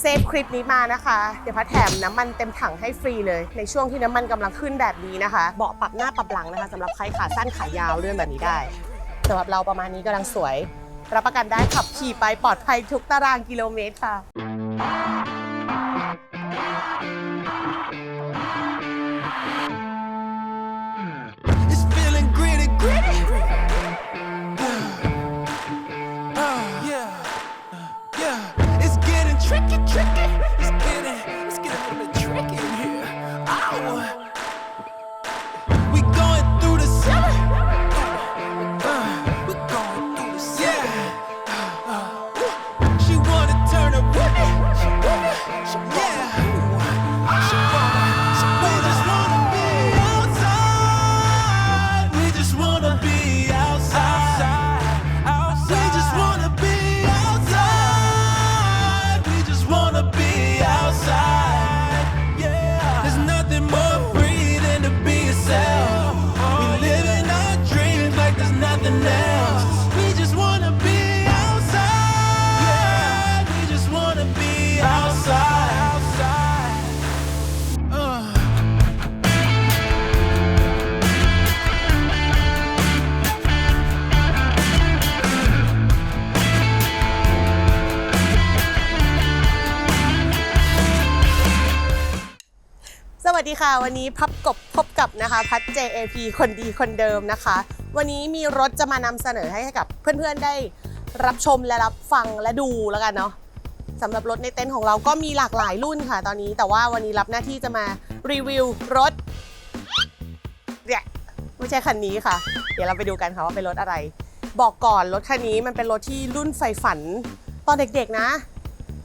เซฟคลิปนี้มานะคะ เดี๋ยวพัดแถมน้ำมันเต็มถังให้ฟรีเลย ในช่วงที่น้ำมันกำลังขึ้นแบบนี้นะคะ เบาะปรับหน้าปรับหลังนะคะสำหรับใครขาสั้นขายาวเลื่อนแบบนี้ได้สำหรับเราประมาณนี้กำลังสวย รับประกันได้ขับขี่ไปปลอดภัยทุกตารางกิโลเมตรค่ะ วัสดีค่ะ วันนี้พับกบพบกับนะคะพัด JAP คนดีคนเดิมนะคะ วันนี้มีรถจะมานำเสนอให้กับเพื่อนๆได้รับชมและรับฟังและดูแล้วกันเนาะสำหรับรถในเต็นท์ของเราก็มีหลากหลายรุ่นค่ะ ตอนนี้แต่ว่าวันนี้รับหน้าที่จะมารีวิวรถเนี่ยไม่ใช่คันนี้ค่ะ เดี๋ยวเราไปดูกันค่ะว่าเป็นรถอะไร บอกก่อนรถคันนี้มันเป็นรถที่รุ่นใฝ่ฝันตอนเด็กๆนะ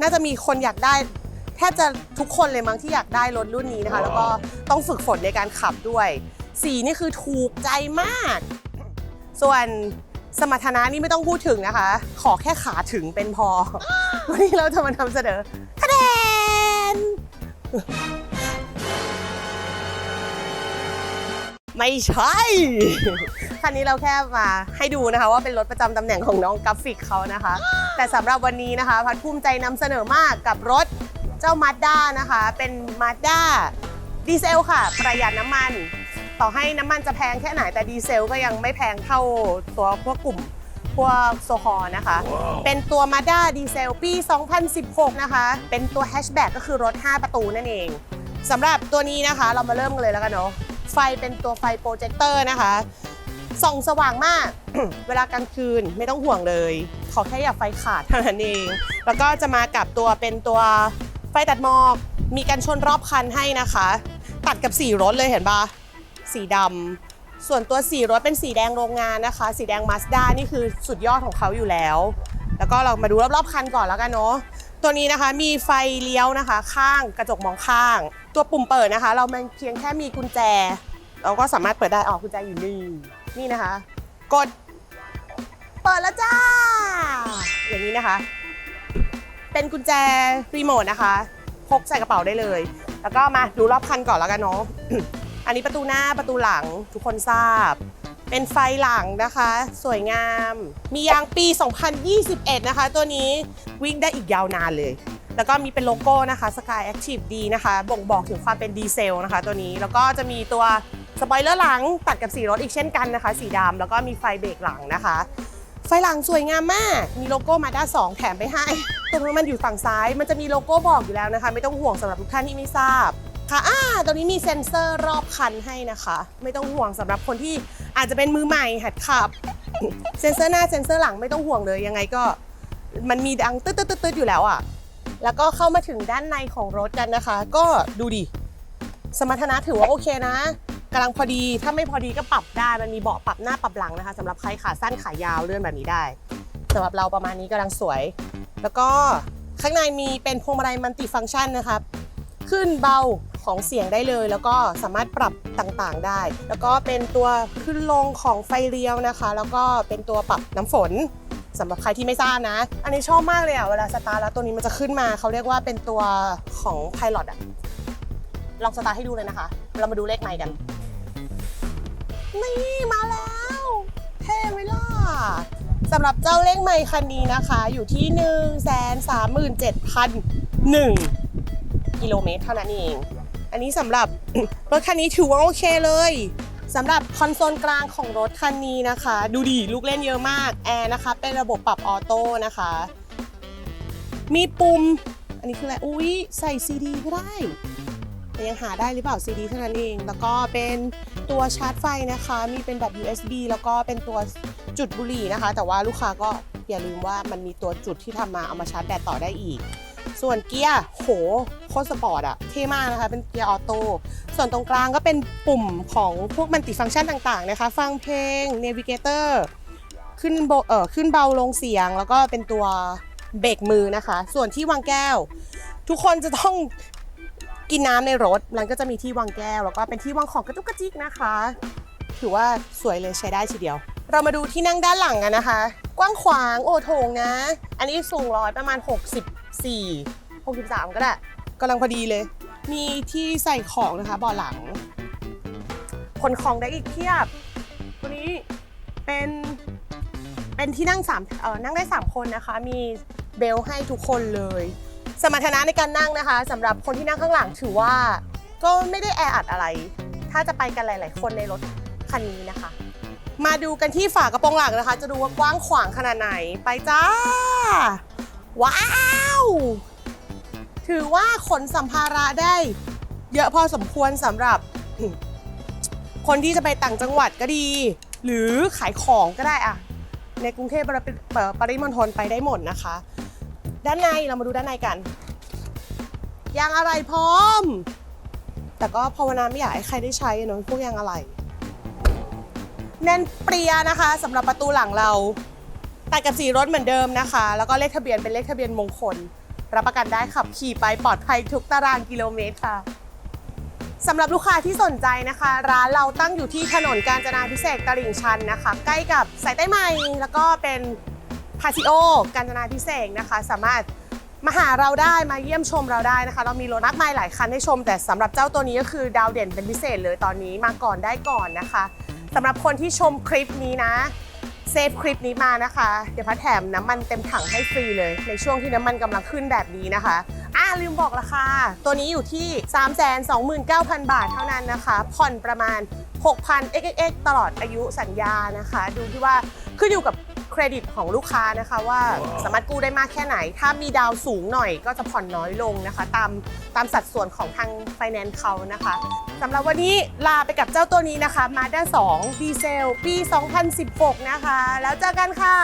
น่าจะมีคนอยากได้ แทบจะทุกคนเลยมั้งที่อยากได้รถรุ่นนี้นะคะ แล้วก็ต้องฝึกฝนในการขับด้วย สีนี่คือถูกใจมาก ส่วนสมรรถนะนี่ไม่ต้องพูดถึงนะคะ ขอแค่ขาถึงเป็นพอ วันนี้เราจะมานำเสนอคะแนนไม่ใช่ คันนี้เราแค่มาให้ดูนะคะว่าเป็นรถประจำตำแหน่งของน้องกราฟิกเขานะคะ แต่สำหรับวันนี้นะคะ พัดภูมิใจนำเสนอมากกับรถ เจ้ามาด้านะคะ เป็นมาด้าดีเซลค่ะ ประหยัดน้ำมัน ต่อให้น้ำมันจะแพงแค่ไหนแต่ดีเซลก็ยังไม่แพงเท่าตัวพวกกลุ่มพวกโซฮอล์นะคะ เป็นตัวมาด้าดีเซลปี 2016 นะคะ เป็นตัวแฮชแบ็กก็คือรถ 5 ประตูนั่นเองสำหรับตัวนี้นะคะเรามาเริ่มกันเลยแล้วกันเนาะไฟเป็นตัวไฟโปรเจคเตอร์นะคะ ส่องสว่างมาก เวลากลางคืนไม่ต้องห่วงเลย ขอแค่อย่าไฟขาดเท่านั้นเอง แล้วก็จะมากับตัวเป็นตัว ไฟตัดหมอกมีกันชนรอบคันให้นะคะ ตัดกับสีรถเลยเห็นปะสีดำส่วนตัวสีรถเป็นสีแดงโรงงานนะคะ สีแดงมาสด้านี่คือสุดยอดของเขาอยู่แล้ว แล้วก็เรามาดูรอบๆคันก่อนแล้วกันเนาะตัวนี้นะคะมีไฟเลี้ยวนะคะ ข้างกระจกมองข้าง ตัวปุ่มเปิดนะคะ เรามันเพียงแค่มีกุญแจ เราก็สามารถเปิดได้ออกกุญแจอยู่นี่นี่นะคะ กด เปิดแล้วจ้า อย่างนี้นะคะ เป็นกุญแจรีโมทนะคะ พกใส่กระเป๋าได้เลย แล้วก็มาดูรอบคันก่อนแล้วกันเนาะ อันนี้ประตูหน้าประตูหลังทุกคนทราบ เป็นไฟหลังนะคะ สวยงาม มียางปี 2021 นะคะ ตัวนี้วิ่งได้อีกยาวนานเลย แล้วก็มีเป็นโลโก้นะคะ Sky Active D นะคะ บ่งบอกถึงความเป็นดีเซลนะคะ ตัวนี้ แล้วก็จะมีตัวสปอยเลอร์หลังตัดกับสีรถอีกเช่นกันนะคะ สีดำแล้วก็มีไฟเบรกหลังนะคะ ไฟหลังสวยงามมาก มีโลโก้มาด้า2แถมไปให้ตรงนั้นมันอยู่ฝั่งซ้าย มันจะมีโลโก้บอกอยู่แล้วนะคะ ไม่ต้องห่วงสำหรับทุกท่านที่ไม่ทราบค่ะอ่าตรงนี้มีเซ็นเซอร์รอบคันให้นะคะ ไม่ต้องห่วงสำหรับคนที่อาจจะเป็นมือใหม่หัดขับ เซ็นเซอร์หน้าเซ็นเซอร์หลังไม่ต้องห่วงเลยยังไงก็ มันมีดังตึ๊ดตึ๊ดตึ๊ดตึ๊ดอยู่แล้วอะ แล้วก็เข้ามาถึงด้านในของรถกันนะคะ ก็ดูดิ สมรรถนะถือว่าโอเคนะ กำลังพอดี ถ้าไม่พอดีก็ปรับได้ มันมีเบาะปรับหน้าปรับหลังนะคะสำหรับใครขาสั้นขายาวเลื่อนแบบนี้ได้สำหรับเราประมาณนี้กำลังสวย แล้วก็ข้างในมีเป็นพวงมาลัยมัลติฟังก์ชันนะครับ ขึ้นเบาของเสียงได้เลย แล้วก็สามารถปรับต่างๆได้ แล้วก็เป็นตัวขึ้นลงของไฟเลี้ยวนะคะ แล้วก็เป็นตัวปรับน้ำฝนสำหรับใครที่ไม่ทราบนะ อันนี้ชอบมากเลยอะ เวลาสตาร์แล้วตัวนี้มันจะขึ้นมา เขาเรียกว่าเป็นตัวของ Pilot อะ ลองสตาร์ให้ดูเลยนะคะ เรามาดูเลขไมล์กัน นี่มาแล้วเท่ไหมล่ะสำหรับเจ้าเลขไมล์คันนี้นะคะ อยู่ที่ 1 3 7 0 0 1กิโลเมตรเท่านั้นเอง อันนี้สำหรับ รถคันนี้ถือว่าโอเคเลยสำหรับคอนโซลกลางของรถคันนี้นะคะ ดูดิลูกเล่นเยอะมากแอร์นะคะ เป็นระบบปรับออโต้นะคะ มีปุ่ม อันนี้คืออะไรอุ้ยใส่ซีดีก็ได้ แต่ยังหาได้หรือเปล่าซีดีเท่านั้นเอง แล้วก็เป็นตัวชาร์จไฟนะคะ มีเป็นแบบ USB แล้วก็เป็นตัวจุดบุหรี่นะคะ แต่ว่าลูกค้าก็อย่าลืมว่ามันมีตัวจุดที่ทำมาเอามาชาร์จแบตต่อได้อีก ส่วนเกียร์โหโคตรสปอร์ตอะเท่มากนะคะ เป็นเกียร์ออโต้ส่วนตรงกลางก็เป็นปุ่มของพวกมันติฟังก์ชันต่างๆนะคะ ฟังเพลง Navigator ขึ้นโบเออขึ้นเบาลงเสียง แล้วก็เป็นตัวเบรกมือนะคะ ส่วนที่วางแก้ว ทุกคนจะต้อง กินน้ำในรถมันก็จะมีที่วางแก้ว แล้วก็เป็นที่วางของกระจุกกระจิกนะคะ ถือว่าสวยเลยใช้ได้ทีเดียว เรามาดูที่นั่งด้านหลังกันนะคะ กว้างขวางโอโถงนะ อันนี้สูงร้อยประมาณ 64 63 ก็ได้กำลังพอดีเลย มีที่ใส่ของนะคะบาะหลังขนของได้อีกเพียบ ตัวนี้เป็นเป็นที่นั่งสามเออนั่งได้ 3 คนนะคะ มีเบลให้ทุกคนเลย สมรรถนะในการนั่งนะคะสำหรับคนที่นั่งข้างหลังถือว่า ก็ไม่ได้แออัดอะไร ถ้าจะไปกันหลาย ๆ คนในรถคันนี้นะคะ มาดูกันที่ฝากระโปรงหลังนะคะ จะดูว่ากว้างขวางขนาดไหนไปจ้า ว้าว ถือว่าขนสัมภาระได้ เยอะพอสมควรสำหรับ คนที่จะไปต่างจังหวัดก็ดี หรือขายของก็ได้อะในกรุงเทพปริเอ่อปริมณฑลไปได้หมดนะคะ ด้านในเรามาดูด้านในกันยางอะไรพร้อม แต่ก็ภาวนาไม่อยากให้ใครได้ใช้เนอะพวกยางอะไร แน่นเปรียนะคะสำหรับประตูหลังเราตัดกับสีรถเหมือนเดิมนะคะ แล้วก็เลขทะเบียนเป็นเลขทะเบียนมงคล รับประกันได้ขับขี่ไปปลอดภัยทุกตารางกิโลเมตรค่ะสำหรับลูกค้าที่สนใจนะคะ ร้านเราตั้งอยู่ที่ถนนกาญจนาพิเศษกตลิ่งชันนะคะ ใกล้กับสายใต้ใหม่แล้วก็เป็น พาซิโอ กาญจนาพิเศษนะคะ สามารถมาหาเราได้มาเยี่ยมชมเราได้นะคะ เรามีรถมากมายหลายคันให้ชม แต่สำหรับเจ้าตัวนี้ก็คือดาวเด่นเป็นพิเศษเลยตอนนี้มาก่อนได้ก่อนนะคะสำหรับคนที่ชมคลิปนี้นะเซฟคลิปนี้มานะคะ เดี๋ยวพัดแถมน้ำมันเต็มถังให้ฟรีเลย ในช่วงที่น้ำมันกำลังขึ้นแบบนี้นะคะอ่าลืมบอกราคา ตัวนี้อยู่ที่ 329,000 บาทเท่านั้นนะคะ ผ่อนประมาณ 6,000 xxx ตลอดอายุสัญญานะคะ ดูที่ว่าขึ้นอยู่กับ เครดิตของลูกค้านะคะว่าสามารถกู้ได้มากแค่ไหน ถ้ามีดาวสูงหน่อยก็จะผ่อนน้อยลงนะคะ ตามตามสัดส่วนของทางไฟแนนซ์เขานะคะสำหรับวันนี้ลาไปกับเจ้าตัวนี้นะคะ มาด้า2ดีเซล ปี 2016 นะคะ แล้วเจอกันค่ะ